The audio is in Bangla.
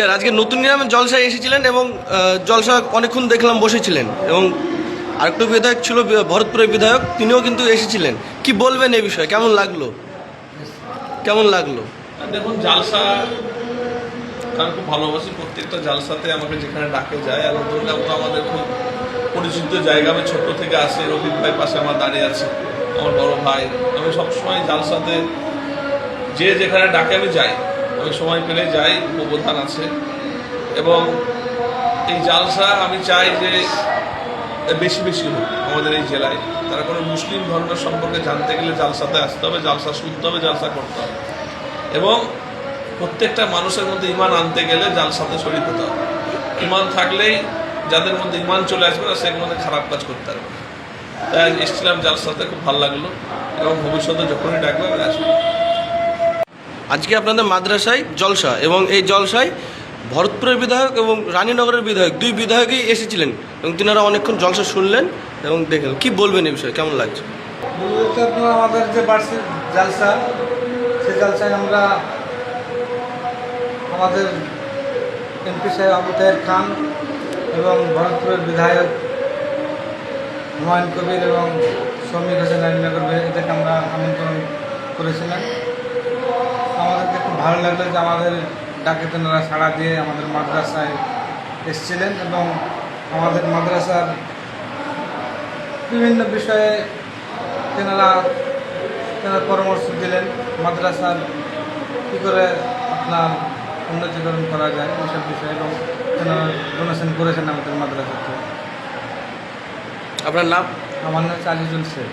স্যার, আজকে নতুন নিরামে জলসায় এসেছিলেন এবং জলসা অনেকক্ষণ দেখলাম বসেছিলেন এবং আরেকটু বিধায়ক ছিল ভরতপুরের বিধায়ক, তিনিও কিন্তু এসেছিলেন। কি বলবেন এই বিষয়ে? কেমন লাগল? কেমন লাগল? দেখুন, জালসা আমি খুব ভালোবাসি প্রত্যেকটা জালসাতে আমাকে যেখানে ডাকে যায়। আর দুর্গাপুর তো আমাদের খুব পরিচিত জায়গা। আমি ছোট্ট থেকে আসি, রফিক ভাই পাশে আমার দাঁড়িয়ে আছে, আমার বড় ভাই। আমি সবসময় জালসাতে যে যেখানে ডাকে আমি যাই। আমি সময় পেলে যাই উপপ্রধান আছে। এবং এই জালসা আমি চাই যে বেশি বেশি হোক আমাদের এই জেলায়। তারা কোনো মুসলিম ধর্মের সম্পর্কে জানতে গেলে জালসাতে আসতে হবে, জালসা শুনতে হবে, জালসা করতে হবে। এবং প্রত্যেকটা মানুষের মধ্যে ইমান আনতে গেলে জালসাতে শরীর হতে হবে। ইমান থাকলেই যাদের মধ্যে ইমান চলে আসবে না, সেগুলো মধ্যে খারাপ কাজ করতে পারবে তাই এসেছিলাম জালসাতে, খুব ভালো লাগল। এবং ভবিষ্যতে যখনই ডাকবে, আমি আসব। আজকে আপনাদের মাদ্রাসায় জলসা এবং এই জলসায় ভরতপুরের বিধায়ক এবং রানীনগরের বিধায়ক, দুই বিধায়কই এসেছিলেন এবং তিনারা অনেকক্ষণ জলসা শুনলেন এবং দেখলেন। কি বলবেন এই বিষয়ে? কেমন লাগছে? আমাদের যে বার্ষিক জালসা সে জালসায় আমরা আমাদের এমপি সাহেব আবু তাহের খান এবং ভরতপুরের বিধায়ক হুমায়ুন কবির এবং শ্রমিক হোসেন রানীনগর এদেরকে আমরা আমন্ত্রণ করেছিলাম। ভালো লাগল যে আমাদের ডাকে তেনারা সাড়া দিয়ে আমাদের মাদ্রাসায় এসেছিলেন এবং আমাদের মাদ্রাসার বিভিন্ন বিষয়ে তেনারা তেনারা পরামর্শ দিলেন মাদ্রাসার কী করে আপনার উন্নতিকরণ করা যায় এইসব বিষয়ে এবং তেনারা ডোনেশন করেছেন আমাদের মাদ্রাসাতে। আপনার নাম? আমার নাম আজিজুল শেখ।